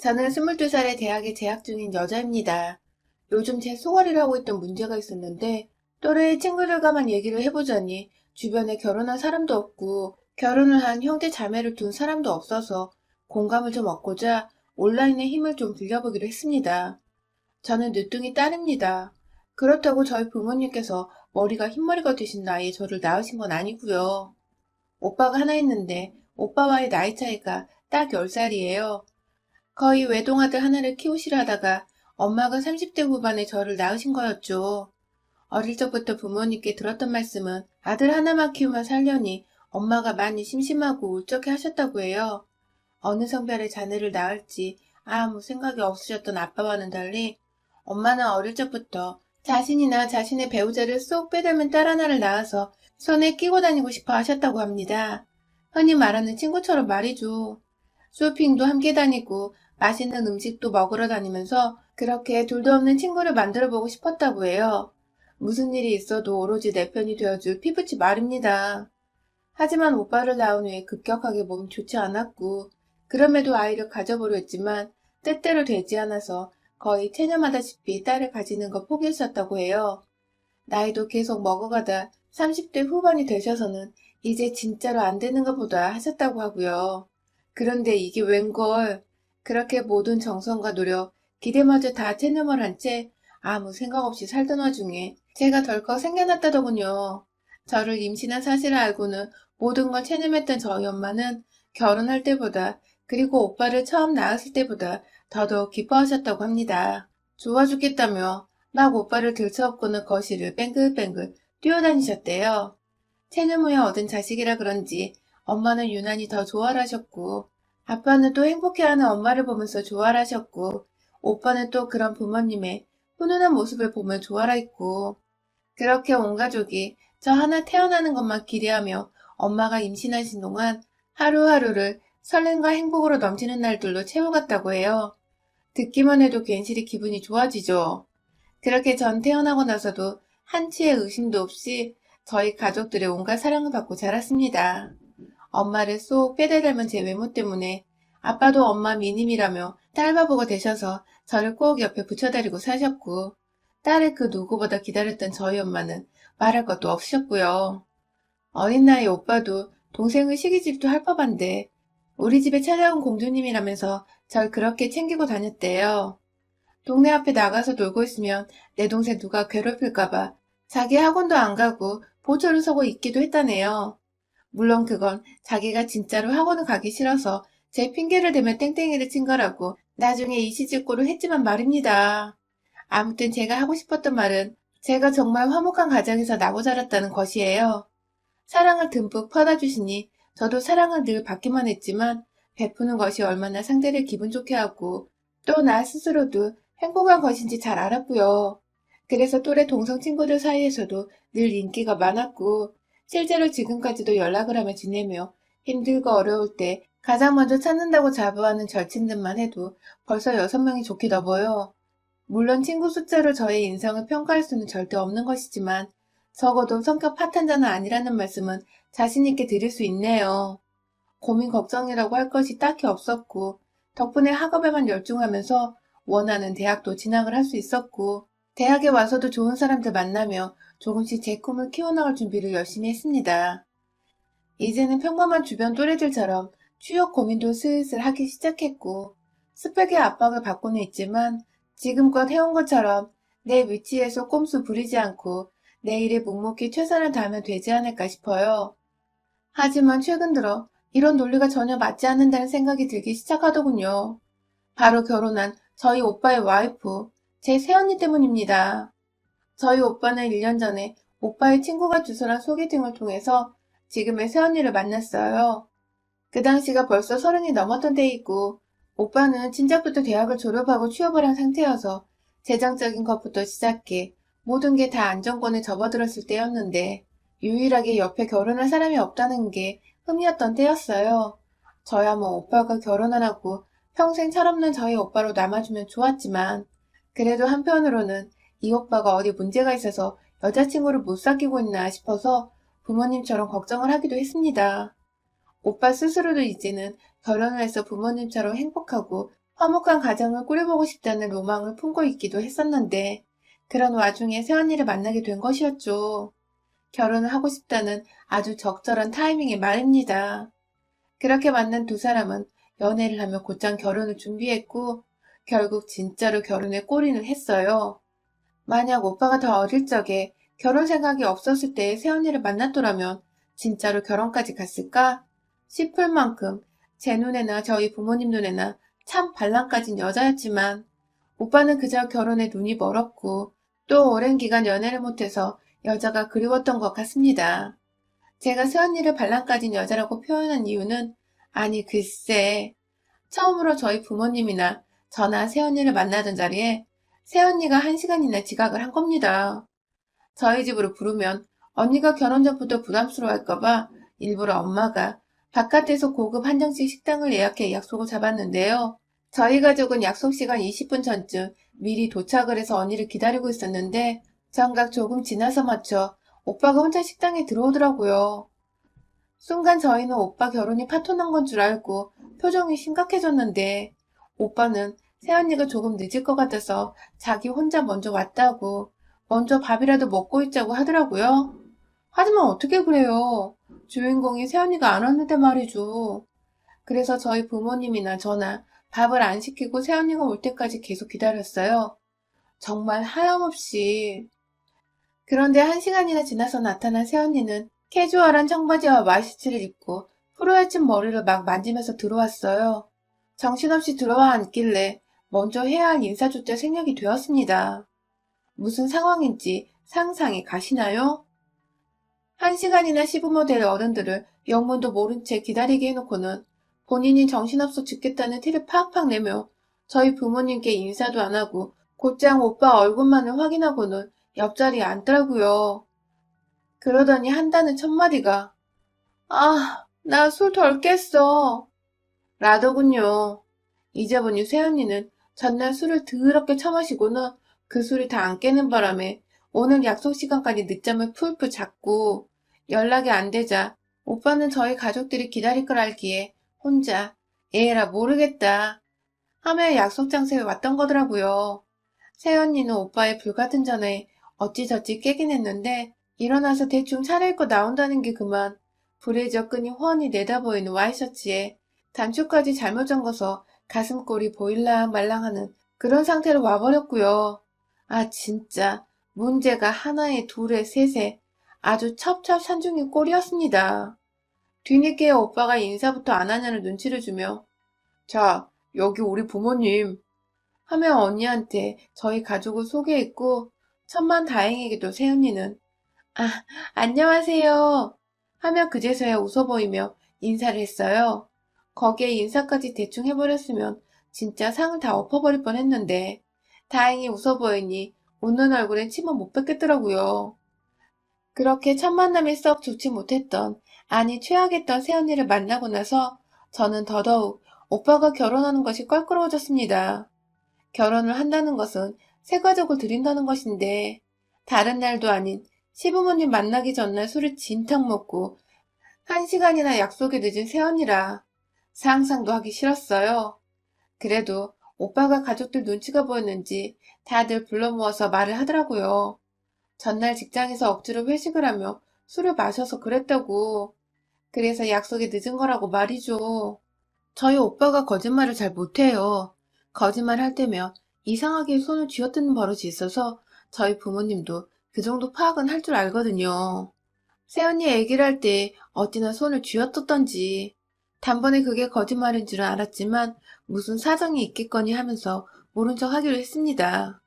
저는 22살에 대학에 재학 중인 여자입니다. 요즘 제 소갈이를 하고 있던 문제가 있었는데 또래 친구들과만 얘기를 해보자니 주변에 결혼한 사람도 없고 결혼을 한 형제 자매를 둔 사람도 없어서 공감을 좀 얻고자 온라인의 힘을 좀 빌려보기로 했습니다. 저는 늦둥이 딸입니다. 그렇다고 저희 부모님께서 머리가 흰머리가 되신 나이에 저를 낳으신 건 아니고요. 오빠가 하나 있는데 오빠와의 나이 차이가 딱 10살이에요. 거의 외동아들 하나를 키우시려 하다가 엄마가 30대 후반에 저를 낳으신 거였죠. 어릴 적부터 부모님께 들었던 말씀은 아들 하나만 키우며 살려니 엄마가 많이 심심하고 울적해 하셨다고 해요. 어느 성별의 자녀를 낳을지 아무 생각이 없으셨던 아빠와는 달리 엄마는 어릴 적부터 자신이나 자신의 배우자를 쏙 빼닮은 딸 하나를 낳아서 손에 끼고 다니고 싶어 하셨다고 합니다. 흔히 말하는 친구처럼 말이죠. 쇼핑도 함께 다니고 맛있는 음식도 먹으러 다니면서 그렇게 둘도 없는 친구를 만들어 보고 싶었다고 해요. 무슨 일이 있어도 오로지 내 편이 되어줄 피부치 말입니다. 하지만 오빠를 낳은 후에 급격하게 몸이 좋지 않았고 그럼에도 아이를 가져보려 했지만 때때로 되지 않아서 거의 체념하다시피 딸을 가지는 거 포기했었다고 해요. 나이도 계속 먹어가다 30대 후반이 되셔서는 이제 진짜로 안 되는 것보다 하셨다고 하고요. 그런데 이게 웬걸 그렇게 모든 정성과 노력, 기대마저 다 체념을 한 채 아무 생각 없이 살던 와중에 제가 덜컥 생겨났다더군요. 저를 임신한 사실을 알고는 모든 걸 체념했던 저희 엄마는 결혼할 때보다 그리고 오빠를 처음 낳았을 때보다 더더욱 기뻐하셨다고 합니다. 좋아 죽겠다며 막 오빠를 들쳐업고는 거실을 뱅글뱅글 뛰어다니셨대요. 체념 후에 얻은 자식이라 그런지 엄마는 유난히 더 좋아하셨고 아빠는 또 행복해하는 엄마를 보면서 좋아하셨고 오빠는 또 그런 부모님의 훈훈한 모습을 보며 좋아했고 그렇게 온 가족이 저 하나 태어나는 것만 기대하며 엄마가 임신하신 동안 하루하루를 설렘과 행복으로 넘치는 날들로 채워갔다고 해요. 듣기만 해도 괜시리 기분이 좋아지죠. 그렇게 전 태어나고 나서도 한치의 의심도 없이 저희 가족들의 온갖 사랑을 받고 자랐습니다. 엄마를 쏙 빼다 닮은 제 외모 때문에 아빠도 엄마 미님이라며 딸바보가 되셔서 저를 꼭 옆에 붙여다리고 사셨고 딸을 그 누구보다 기다렸던 저희 엄마는 말할 것도 없으셨고요. 어린 나이 오빠도 동생의 시기집도 할 법한데 우리 집에 찾아온 공주님이라면서 절 그렇게 챙기고 다녔대요. 동네 앞에 나가서 놀고 있으면 내 동생 누가 괴롭힐까봐 자기 학원도 안 가고 보초를 서고 있기도 했다네요. 물론 그건 자기가 진짜로 학원을 가기 싫어서 제 핑계를 대며 땡땡이를 친 거라고 나중에 이시직고를 했지만 말입니다. 아무튼 제가 하고 싶었던 말은 제가 정말 화목한 가정에서 나고 자랐다는 것이에요. 사랑을 듬뿍 퍼다주시니 저도 사랑을 늘 받기만 했지만 베푸는 것이 얼마나 상대를 기분 좋게 하고 또 나 스스로도 행복한 것인지 잘 알았고요. 그래서 또래 동성 친구들 사이에서도 늘 인기가 많았고 실제로 지금까지도 연락을 하며 지내며 힘들고 어려울 때 가장 먼저 찾는다고 자부하는 절친들만 해도 벌써 여섯 명이 좋게 넘어요. 물론 친구 숫자로 저의 인성을 평가할 수는 절대 없는 것이지만 적어도 성격 파탄자는 아니라는 말씀은 자신있게 드릴 수 있네요. 고민 걱정이라고 할 것이 딱히 없었고 덕분에 학업에만 열중하면서 원하는 대학도 진학을 할 수 있었고 대학에 와서도 좋은 사람들 만나며 조금씩 제 꿈을 키워나갈 준비를 열심히 했습니다. 이제는 평범한 주변 또래들처럼 취업 고민도 슬슬 하기 시작했고 스펙의 압박을 받고는 있지만 지금껏 해온 것처럼 내 위치에서 꼼수 부리지 않고 내 일에 묵묵히 최선을 다하면 되지 않을까 싶어요. 하지만 최근 들어 이런 논리가 전혀 맞지 않는다는 생각이 들기 시작하더군요. 바로 결혼한 저희 오빠의 와이프, 제 새언니 때문입니다. 저희 오빠는 1년 전에 오빠의 친구가 주선한 소개팅을 통해서 지금의 새언니를 만났어요. 그 당시가 벌써 서른이 넘었던 때이고 오빠는 진작부터 대학을 졸업하고 취업을 한 상태여서 재정적인 것부터 시작해 모든 게 다 안정권에 접어들었을 때였는데 유일하게 옆에 결혼할 사람이 없다는 게 흠이었던 때였어요. 저야 뭐 오빠가 결혼 안 하고 평생 철없는 저희 오빠로 남아주면 좋았지만 그래도 한편으로는 이 오빠가 어디 문제가 있어서 여자친구를 못 사귀고 있나 싶어서 부모님처럼 걱정을 하기도 했습니다. 오빠 스스로도 이제는 결혼을 해서 부모님처럼 행복하고 화목한 가정을 꾸려보고 싶다는 로망을 품고 있기도 했었는데, 그런 와중에 새언니를 만나게 된 것이었죠. 결혼을 하고 싶다는 아주 적절한 타이밍의 말입니다. 그렇게 만난 두 사람은 연애를 하며 곧장 결혼을 준비했고, 결국 진짜로 결혼에 꼬리는 했어요. 만약 오빠가 더 어릴 적에 결혼 생각이 없었을 때의 새언니를 만났더라면 진짜로 결혼까지 갔을까 싶을 만큼 제 눈에나 저희 부모님 눈에나 참 발랑까진 여자였지만 오빠는 그저 결혼에 눈이 멀었고 또 오랜 기간 연애를 못해서 여자가 그리웠던 것 같습니다. 제가 새언니를 발랑까진 여자라고 표현한 이유는 아니 글쎄 처음으로 저희 부모님이나 저나 새언니를 만나던 자리에 새언니가 한 시간이나 지각을 한 겁니다. 저희 집으로 부르면 언니가 결혼 전부터 부담스러워할까봐 일부러 엄마가 바깥에서 고급 한정식 식당을 예약해 약속을 잡았는데요. 저희 가족은 약속 시간 20분 전쯤 미리 도착을 해서 언니를 기다리고 있었는데 정각 조금 지나서 맞춰 오빠가 혼자 식당에 들어오더라고요. 순간 저희는 오빠 결혼이 파토난 건 줄 알고 표정이 심각해졌는데 오빠는 새언니가 조금 늦을 것 같아서 자기 혼자 먼저 왔다고 먼저 밥이라도 먹고 있자고 하더라고요. 하지만 어떻게 그래요? 주인공이 새언니가 안 왔는데 말이죠. 그래서 저희 부모님이나 저나 밥을 안 시키고 새언니가 올 때까지 계속 기다렸어요. 정말 하염없이. 그런데 한 시간이나 지나서 나타난 새언니는 캐주얼한 청바지와 와이셔츠를 입고 푸르헤친 머리를 막 만지면서 들어왔어요. 정신없이 들어와 앉길래 먼저 해야 할 인사조차 생략이 되었습니다. 무슨 상황인지 상상이 가시나요? 한 시간이나 시부모 될 어른들을 영문도 모른 채 기다리게 해놓고는 본인이 정신없어 죽겠다는 티를 팍팍 내며 저희 부모님께 인사도 안 하고 곧장 오빠 얼굴만을 확인하고는 옆자리에 앉더라고요. 그러더니 한다는 첫마디가 아, 나 술 덜 깼어. 라더군요. 이제 보니 새언니는 전날 술을 더럽게 처마시고는 그 술이 다 안 깨는 바람에 오늘 약속 시간까지 늦잠을 풀풀 잤고 연락이 안 되자 오빠는 저희 가족들이 기다릴 걸 알기에 혼자 에라 모르겠다 하며 약속 장소에 왔던 거더라고요. 새언니는 오빠의 불같은 전에 어찌저찌 깨긴 했는데 일어나서 대충 차려입고 나온다는 게 그만 불에 접근이 훤히 내다보이는 와이셔츠에 단추까지 잘못 잠궈서 가슴골이 보일랑 말랑하는 그런 상태로 와버렸고요. 아 진짜 문제가 하나에 둘에 셋에 아주 첩첩산중의 꼴이었습니다. 뒤늦게 오빠가 인사부터 안 하냐는 눈치를 주며 자 여기 우리 부모님 하며 언니한테 저희 가족을 소개했고 천만 다행히게도 새언니는 아 안녕하세요 하며 그제서야 웃어 보이며 인사를 했어요. 거기에 인사까지 대충 해버렸으면 진짜 상을 다 엎어버릴 뻔했는데 다행히 웃어 보이니 웃는 얼굴엔 침은 못 뱉겠더라고요. 그렇게 첫 만남이 썩 좋지 못했던 아니 최악했던 새언니를 만나고 나서 저는 더더욱 오빠가 결혼하는 것이 껄끄러워졌습니다. 결혼을 한다는 것은 새 가족을 드린다는 것인데 다른 날도 아닌 시부모님 만나기 전날 술을 진탕 먹고 한 시간이나 약속에 늦은 새언니라 상상도 하기 싫었어요. 그래도 오빠가 가족들 눈치가 보였는지 다들 불러 모아서 말을 하더라고요. 전날 직장에서 억지로 회식을 하며 술을 마셔서 그랬다고. 그래서 약속이 늦은 거라고 말이죠. 저희 오빠가 거짓말을 잘 못해요. 거짓말 할 때면 이상하게 손을 쥐어뜯는 버릇이 있어서 저희 부모님도 그 정도 파악은 할 줄 알거든요. 새언니 얘기를 할 때 어찌나 손을 쥐어뜯던지 단번에 그게 거짓말인 줄은 알았지만 무슨 사정이 있겠거니 하면서 모른 척 하기로 했습니다.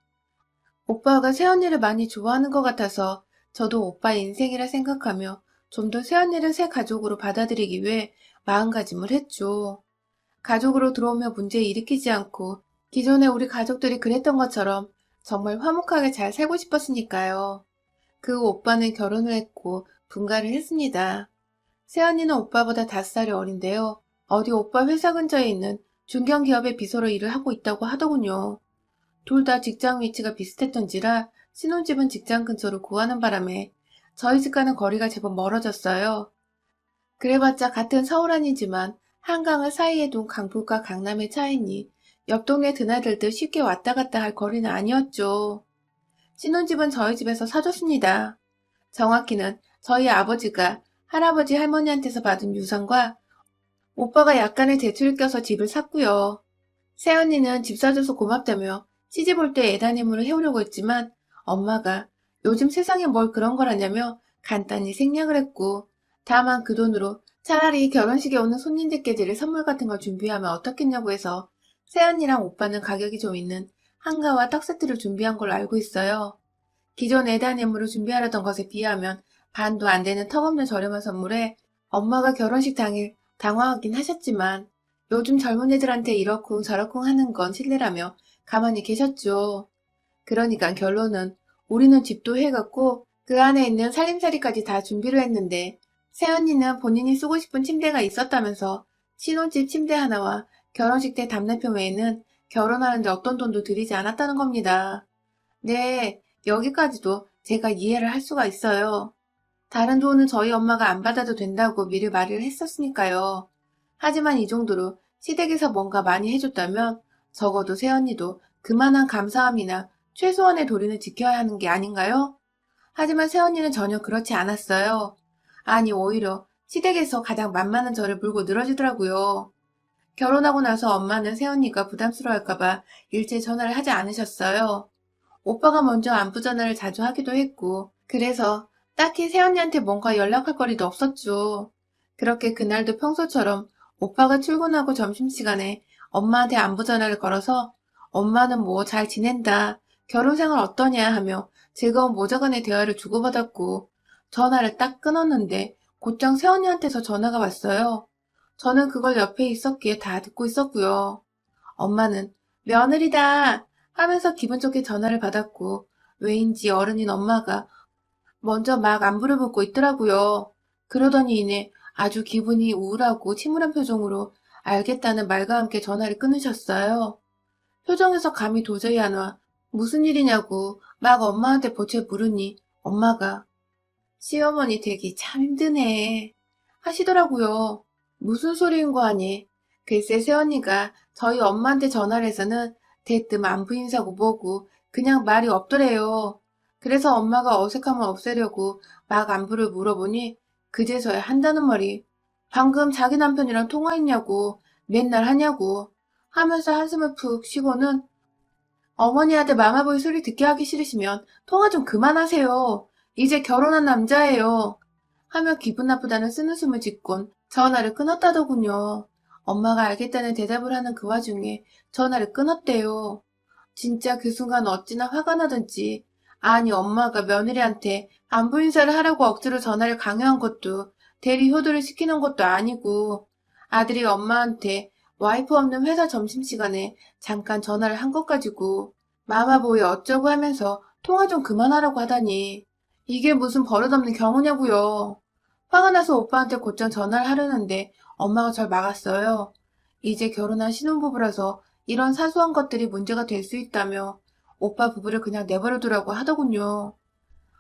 오빠가 새언니를 많이 좋아하는 것 같아서 저도 오빠의 인생이라 생각하며 좀 더 새언니를 새 가족으로 받아들이기 위해 마음가짐을 했죠. 가족으로 들어오며 문제 일으키지 않고 기존에 우리 가족들이 그랬던 것처럼 정말 화목하게 잘 살고 싶었으니까요. 그 오빠는 결혼을 했고 분가를 했습니다. 새언니는 오빠보다 다섯 살이 어린데요. 어디 오빠 회사 근처에 있는 중견기업의 비서로 일을 하고 있다고 하더군요. 둘 다 직장 위치가 비슷했던지라 신혼집은 직장 근처로 구하는 바람에 저희 집과는 거리가 제법 멀어졌어요. 그래봤자 같은 서울 아니지만 한강을 사이에 둔 강북과 강남의 차이니 옆 동네 드나들 듯 쉽게 왔다 갔다 할 거리는 아니었죠. 신혼집은 저희 집에서 사줬습니다. 정확히는 저희 아버지가 할아버지 할머니한테서 받은 유산과 오빠가 약간의 대출을 껴서 집을 샀고요. 새언니는 집 사줘서 고맙다며 시집 올 때 애다님으로 해오려고 했지만 엄마가 요즘 세상에 뭘 그런 걸 하냐며 간단히 생략을 했고 다만 그 돈으로 차라리 결혼식에 오는 손님들께 드릴 선물 같은 걸 준비하면 어떻겠냐고 해서 새언니랑 오빠는 가격이 좀 있는 한가와 떡 세트를 준비한 걸로 알고 있어요. 기존 애다님으로 준비하려던 것에 비하면 반도 안 되는 턱없는 저렴한 선물에 엄마가 결혼식 당일 당황하긴 하셨지만 요즘 젊은 애들한테 이러쿵 저러쿵 하는 건 실례라며 가만히 계셨죠. 그러니까 결론은 우리는 집도 해갖고 그 안에 있는 살림살이까지 다 준비를 했는데 새언니는 본인이 쓰고 싶은 침대가 있었다면서 신혼집 침대 하나와 결혼식 때 답례표 외에는 결혼하는데 어떤 돈도 들이지 않았다는 겁니다. 네, 여기까지도 제가 이해를 할 수가 있어요. 다른 돈은 저희 엄마가 안 받아도 된다고 미리 말을 했었으니까요. 하지만 이 정도로 시댁에서 뭔가 많이 해줬다면 적어도 새언니도 그만한 감사함이나 최소한의 도리는 지켜야 하는 게 아닌가요? 하지만 새언니는 전혀 그렇지 않았어요. 아니 오히려 시댁에서 가장 만만한 저를 물고 늘어지더라고요. 결혼하고 나서 엄마는 새언니가 부담스러워할까봐 일체 전화를 하지 않으셨어요. 오빠가 먼저 안부 전화를 자주 하기도 했고 그래서 딱히 새언니한테 뭔가 연락할 거리도 없었죠. 그렇게 그날도 평소처럼 오빠가 출근하고 점심시간에 엄마한테 안부 전화를 걸어서 엄마는 뭐 잘 지낸다, 결혼 생활 어떠냐 하며 즐거운 모자간의 대화를 주고받았고 전화를 딱 끊었는데 곧장 새언니한테서 전화가 왔어요. 저는 그걸 옆에 있었기에 다 듣고 있었고요. 엄마는 며느리다 하면서 기분 좋게 전화를 받았고 왜인지 어른인 엄마가 먼저 막 안부를 묻고 있더라고요. 그러더니 이내 아주 기분이 우울하고 침울한 표정으로 알겠다는 말과 함께 전화를 끊으셨어요. 표정에서 감이 도저히 안 와. 무슨 일이냐고 막 엄마한테 보채 물으니 엄마가 시어머니 되기 참 힘드네 하시더라고요. 무슨 소리인 거 아니? 글쎄 새언니가 저희 엄마한테 전화를 해서는 대뜸 안부 인사고 뭐고 그냥 말이 없더래요. 그래서 엄마가 어색함을 없애려고 막 안부를 물어보니 그제서야 한다는 말이 방금 자기 남편이랑 통화했냐고 맨날 하냐고 하면서 한숨을 푹 쉬고는 어머니한테 마마보이 소리 듣게 하기 싫으시면 통화 좀 그만하세요. 이제 결혼한 남자예요. 하며 기분 나쁘다는 쓰는 숨을 짓곤 전화를 끊었다더군요. 엄마가 알겠다는 대답을 하는 그 와중에 전화를 끊었대요. 진짜 그 순간 어찌나 화가 나던지 아니 엄마가 며느리한테 안부 인사를 하라고 억지로 전화를 강요한 것도 대리 효도를 시키는 것도 아니고 아들이 엄마한테 와이프 없는 회사 점심시간에 잠깐 전화를 한 것 가지고 마마보이 어쩌고 하면서 통화 좀 그만하라고 하다니 이게 무슨 버릇없는 경우냐고요. 화가 나서 오빠한테 곧장 전화를 하려는데 엄마가 절 막았어요. 이제 결혼한 신혼부부라서 이런 사소한 것들이 문제가 될 수 있다며 오빠 부부를 그냥 내버려 두라고 하더군요.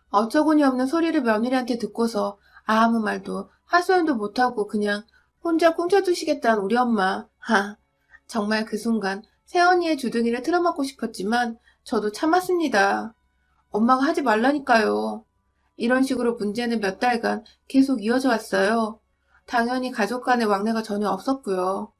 어처구니 없는 소리를 며느리한테 듣고서 아무 말도 하소연도 못하고 그냥 혼자 꿍쳐두시겠다는 우리 엄마. 하, 정말 그 순간 새언니의 주둥이를 틀어막고 싶었지만 저도 참았습니다. 엄마가 하지 말라니까요. 이런 식으로 문제는 몇 달간 계속 이어져 왔어요. 당연히 가족 간의 왕래가 전혀 없었고요.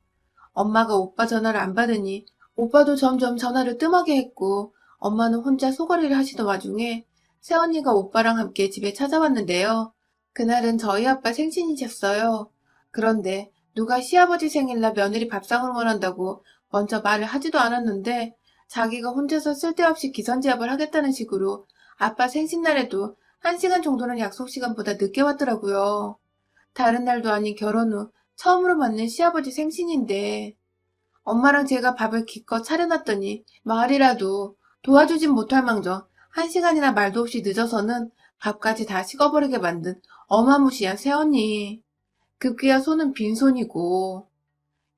엄마가 오빠 전화를 안 받으니 오빠도 점점 전화를 뜸하게 했고 엄마는 혼자 소거리를 하시던 와중에 새언니가 오빠랑 함께 집에 찾아왔는데요. 그날은 저희 아빠 생신이셨어요. 그런데 누가 시아버지 생일날 며느리 밥상을 원한다고 먼저 말을 하지도 않았는데 자기가 혼자서 쓸데없이 기선제압을 하겠다는 식으로 아빠 생신날에도 한 시간 정도는 약속 시간보다 늦게 왔더라고요. 다른 날도 아닌 결혼 후 처음으로 맞는 시아버지 생신인데 엄마랑 제가 밥을 기껏 차려놨더니 말이라도 도와주진 못할 망정 한 시간이나 말도 없이 늦어서는 밥까지 다 식어버리게 만든 어마무시한 새언니. 급기야 손은 빈손이고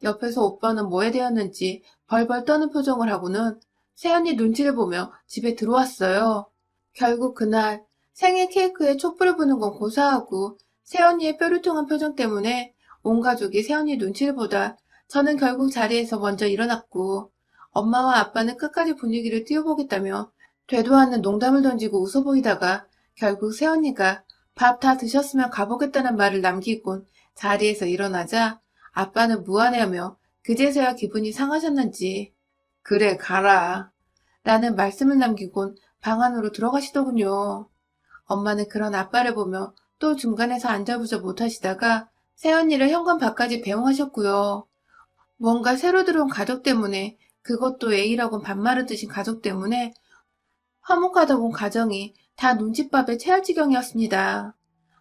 옆에서 오빠는 뭐에 대었는지 벌벌 떠는 표정을 하고는 새언니 눈치를 보며 집에 들어왔어요. 결국 그날 생일 케이크에 촛불을 부는 건 고사하고 새언니의 뾰루통한 표정 때문에 온 가족이 새언니 눈치를 보다 저는 결국 자리에서 먼저 일어났고 엄마와 아빠는 끝까지 분위기를 띄워보겠다며 되도 않는 농담을 던지고 웃어 보이다가 결국 새언니가 밥 다 드셨으면 가보겠다는 말을 남기곤 자리에서 일어나자 아빠는 무안해하며 그제서야 기분이 상하셨는지 그래 가라 라는 말씀을 남기곤 방 안으로 들어가시더군요. 엄마는 그런 아빠를 보며 또 중간에서 앉아보자 못하시다가 새언니를 현관 밖까지 배웅하셨고요. 뭔가 새로 들어온 가족 때문에 그것도 A라곤 반말을 드신 가족 때문에 화목하다 본 가정이 다 눈칫밥에 체할 지경이었습니다.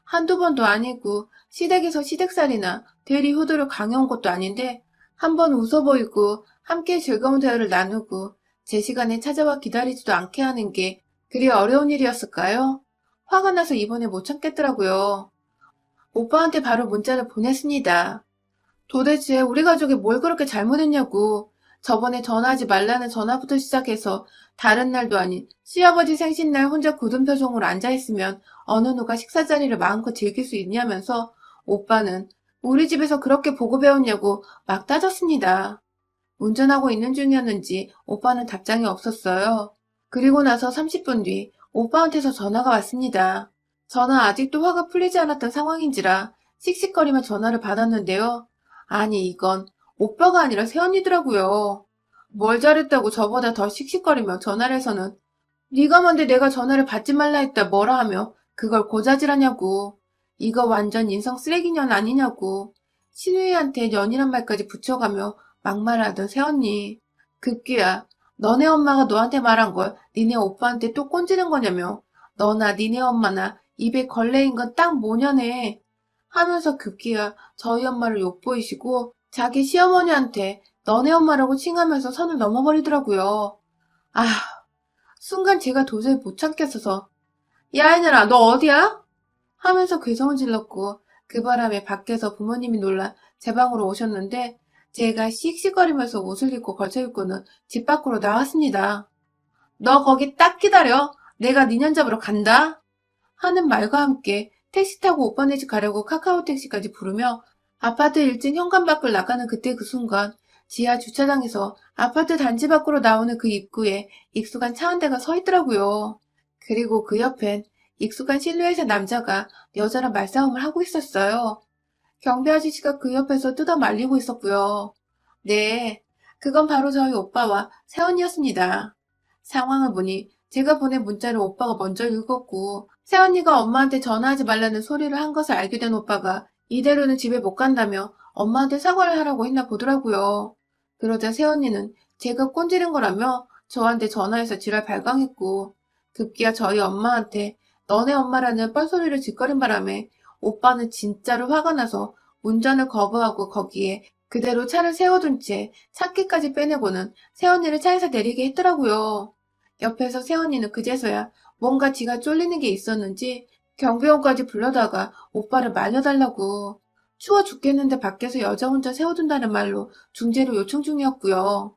한두 번도 아니고 시댁에서 시댁살이나 대리 효도를 강요한 것도 아닌데 한 번 웃어 보이고 함께 즐거운 대화를 나누고 제 시간에 찾아와 기다리지도 않게 하는 게 그리 어려운 일이었을까요? 화가 나서 이번에 못 참겠더라고요. 오빠한테 바로 문자를 보냈습니다. 도대체 우리 가족이 뭘 그렇게 잘못했냐고. 저번에 전화하지 말라는 전화부터 시작해서 다른 날도 아닌 시아버지 생신날 혼자 굳은 표정으로 앉아있으면 어느 누가 식사 자리를 마음껏 즐길 수 있냐면서 오빠는 우리 집에서 그렇게 보고 배웠냐고 막 따졌습니다. 운전하고 있는 중이었는지 오빠는 답장이 없었어요. 그리고 나서 30분 뒤 오빠한테서 전화가 왔습니다. 저는 아직도 화가 풀리지 않았던 상황인지라 씩씩거리며 전화를 받았는데요. 아니 이건 오빠가 아니라 새언니더라고요. 뭘 잘했다고 저보다 더 씩씩거리며 전화를 해서는 네가 뭔데 내가 전화를 받지 말라 했다 뭐라 하며 그걸 고자질하냐고. 이거 완전 인성 쓰레기년 아니냐고. 신우이한테 년이란 말까지 붙여가며 막말하던 새언니. 급기야 너네 엄마가 너한테 말한 걸 니네 오빠한테 또 꼰지는 거냐며. 너나 니네 엄마나 입에 걸레인 건딱 모녀네. 하면서 급기야 저희 엄마를 욕보이시고 자기 시어머니한테 너네 엄마라고 칭하면서 선을 넘어버리더라고요. 아, 순간 제가 도저히 못 참겠어서 야 이년아 너 어디야? 하면서 괴성을 질렀고 그 바람에 밖에서 부모님이 놀라 제 방으로 오셨는데 제가 씩씩거리면서 옷을 입고 걸쳐 입고는 집 밖으로 나왔습니다. 너 거기 딱 기다려. 내가 니년 잡으러 간다. 하는 말과 함께 택시 타고 오빠네 집 가려고 카카오 택시까지 부르며 아파트 1층 현관 밖을 나가는 그때 그 순간 지하 주차장에서 아파트 단지 밖으로 나오는 그 입구에 익숙한 차 한 대가 서 있더라고요. 그리고 그 옆엔 익숙한 실루엣의 남자가 여자랑 말싸움을 하고 있었어요. 경비 아저씨가 그 옆에서 뜯어 말리고 있었고요. 네, 그건 바로 저희 오빠와 새언니였습니다. 상황을 보니 제가 보낸 문자를 오빠가 먼저 읽었고 새언니가 엄마한테 전화하지 말라는 소리를 한 것을 알게 된 오빠가 이대로는 집에 못 간다며 엄마한테 사과를 하라고 했나 보더라고요. 그러자 새언니는 제가 꼰지른 거라며 저한테 전화해서 지랄 발광했고 급기야 저희 엄마한테 너네 엄마라는 뻘소리를 짓거린 바람에 오빠는 진짜로 화가 나서 운전을 거부하고 거기에 그대로 차를 세워둔 채 차키까지 빼내고는 새언니를 차에서 내리게 했더라고요. 옆에서 새언니는 그제서야 뭔가 지가 쫄리는 게 있었는지 경비원까지 불러다가 오빠를 말려달라고 추워 죽겠는데 밖에서 여자 혼자 세워둔다는 말로 중재로 요청 중이었고요.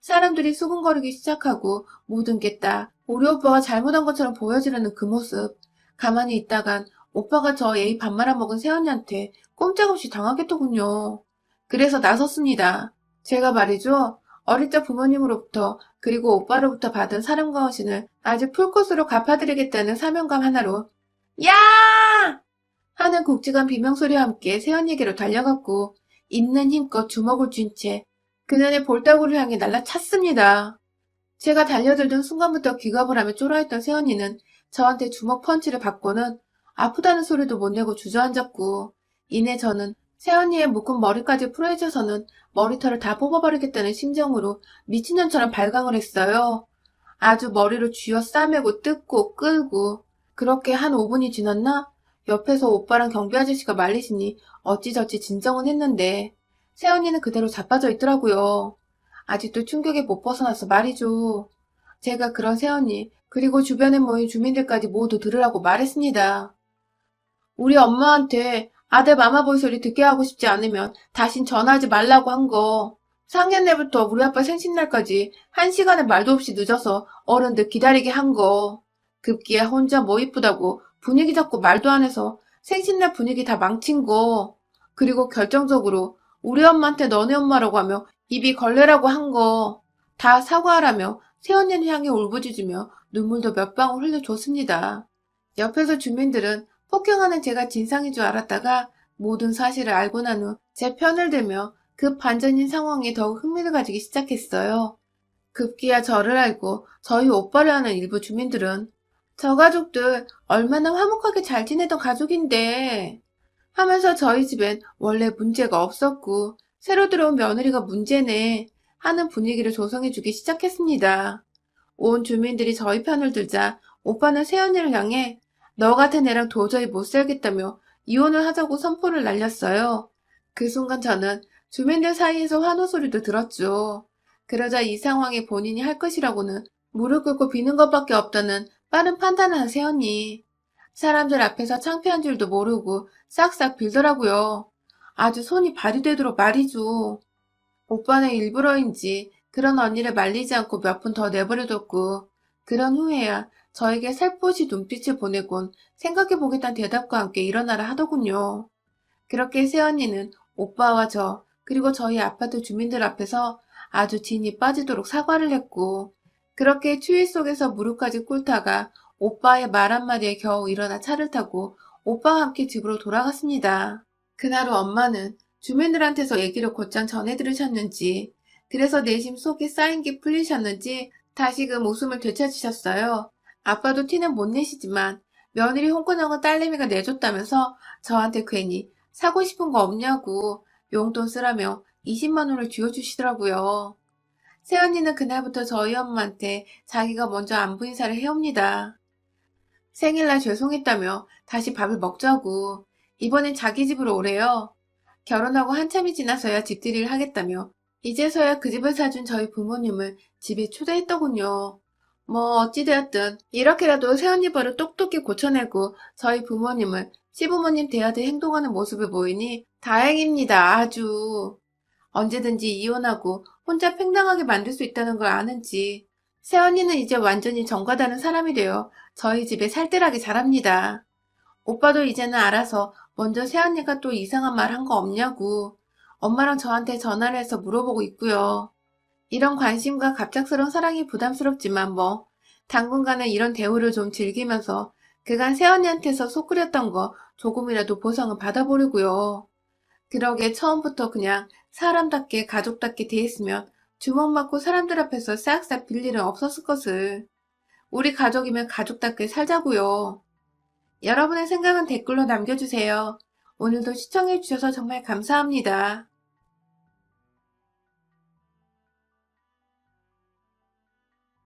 사람들이 수군거리기 시작하고 모든 게 딱 우리 오빠가 잘못한 것처럼 보여지려는 그 모습. 가만히 있다간 오빠가 저 애이 밥 말아먹은 새언니한테 꼼짝없이 당하겠더군요. 그래서 나섰습니다. 제가 말이죠. 어릴 적 부모님으로부터 그리고 오빠로부터 받은 사랑과 헌신을 아주 풀코스로 갚아드리겠다는 사명감 하나로 야! 하는 굵직한 비명소리와 함께 새언니에게로 달려갔고 있는 힘껏 주먹을 쥔 채 그년의 볼따구를 향해 날라찼습니다. 제가 달려들던 순간부터 기겁을 하며 쫄아있던 새언니는 저한테 주먹 펀치를 받고는 아프다는 소리도 못 내고 주저앉았고 이내 저는 새언니의 묶은 머리까지 풀어헤쳐서는 머리털을 다 뽑아버리겠다는 심정으로 미친년처럼 발광을 했어요. 아주 머리를 쥐어 싸매고 뜯고 끌고 그렇게 한 5분이 지났나? 옆에서 오빠랑 경비 아저씨가 말리시니 어찌저찌 진정은 했는데 새언니는 그대로 자빠져 있더라고요. 아직도 충격에 못 벗어나서 말이죠. 제가 그런 새언니 그리고 주변에 모인 주민들까지 모두 들으라고 말했습니다. 우리 엄마한테 아들 마마보이 소리 듣게 하고 싶지 않으면 다신 전화하지 말라고 한 거. 상견례부터 우리 아빠 생신날까지 한 시간의 말도 없이 늦어서 어른들 기다리게 한 거. 급기야 혼자 뭐 이쁘다고 분위기 잡고 말도 안 해서 생신날 분위기 다 망친 거. 그리고 결정적으로 우리 엄마한테 너네 엄마라고 하며 입이 걸레라고 한 거. 다 사과하라며 새언니를 향해 울부짖으며 눈물도 몇 방울 흘려줬습니다. 옆에서 주민들은 폭행하는 제가 진상인 줄 알았다가 모든 사실을 알고 난 후 제 편을 들며 그 반전인 상황에 더욱 흥미를 가지기 시작했어요. 급기야 저를 알고 저희 오빠를 아는 일부 주민들은 저 가족들 얼마나 화목하게 잘 지내던 가족인데 하면서 저희 집엔 원래 문제가 없었고 새로 들어온 며느리가 문제네 하는 분위기를 조성해주기 시작했습니다. 온 주민들이 저희 편을 들자 오빠는 새언니를 향해 너 같은 애랑 도저히 못 살겠다며 이혼을 하자고 선포를 날렸어요. 그 순간 저는 주민들 사이에서 환호 소리도 들었죠. 그러자 이 상황에 본인이 할 것이라고는 무릎 꿇고 비는 것밖에 없다는 빠른 판단을 한 새언니. 사람들 앞에서 창피한 줄도 모르고 싹싹 빌더라고요. 아주 손이 발이 되도록 말이죠. 오빠는 일부러인지 그런 언니를 말리지 않고 몇분더 내버려뒀고 그런 후에야 저에게 살포시 눈빛을 보내곤 생각해보겠다는 대답과 함께 일어나라 하더군요. 그렇게 새언니는 오빠와 저 그리고 저희 아파트 주민들 앞에서 아주 진이 빠지도록 사과를 했고 그렇게 추위 속에서 무릎까지 꿇다가 오빠의 말 한마디에 겨우 일어나 차를 타고 오빠와 함께 집으로 돌아갔습니다. 그날 후 엄마는 주민들한테서 얘기를 곧장 전해들으셨는지 그래서 내심 속에 쌓인 게 풀리셨는지 다시금 웃음을 되찾으셨어요. 아빠도 티는 못 내시지만 며느리 홍군하고 딸내미가 내줬다면서 저한테 괜히 사고 싶은 거 없냐고 용돈 쓰라며 20만 원을 쥐어주시더라고요. 새언니는 그날부터 저희 엄마한테 자기가 먼저 안부 인사를 해옵니다. 생일날 죄송했다며 다시 밥을 먹자고 이번엔 자기 집으로 오래요. 결혼하고 한참이 지나서야 집들이를 하겠다며 이제서야 그 집을 사준 저희 부모님을 집에 초대했더군요. 뭐 어찌되었든 이렇게라도 새언니 버를 똑똑히 고쳐내고 저희 부모님을 시부모님 대하듯 행동하는 모습을 보이니 다행입니다. 아주. 언제든지 이혼하고 혼자 팽당하게 만들 수 있다는 걸 아는지 새언니는 이제 완전히 정과 다른 사람이 되어 저희 집에 살뜰하게 자랍니다. 오빠도 이제는 알아서 먼저 새언니가 또 이상한 말 한 거 없냐고 엄마랑 저한테 전화를 해서 물어보고 있고요. 이런 관심과 갑작스러운 사랑이 부담스럽지만 뭐 당분간은 이런 대우를 좀 즐기면서 그간 새언니한테서 속 끓였던 거 조금이라도 보상을 받아보려고요. 그러게 처음부터 그냥 사람답게 가족답게 대했으면 주먹 맞고 사람들 앞에서 싹싹 빌 일은 없었을 것을. 우리 가족이면 가족답게 살자고요. 여러분의 생각은 댓글로 남겨주세요. 오늘도 시청해주셔서 정말 감사합니다.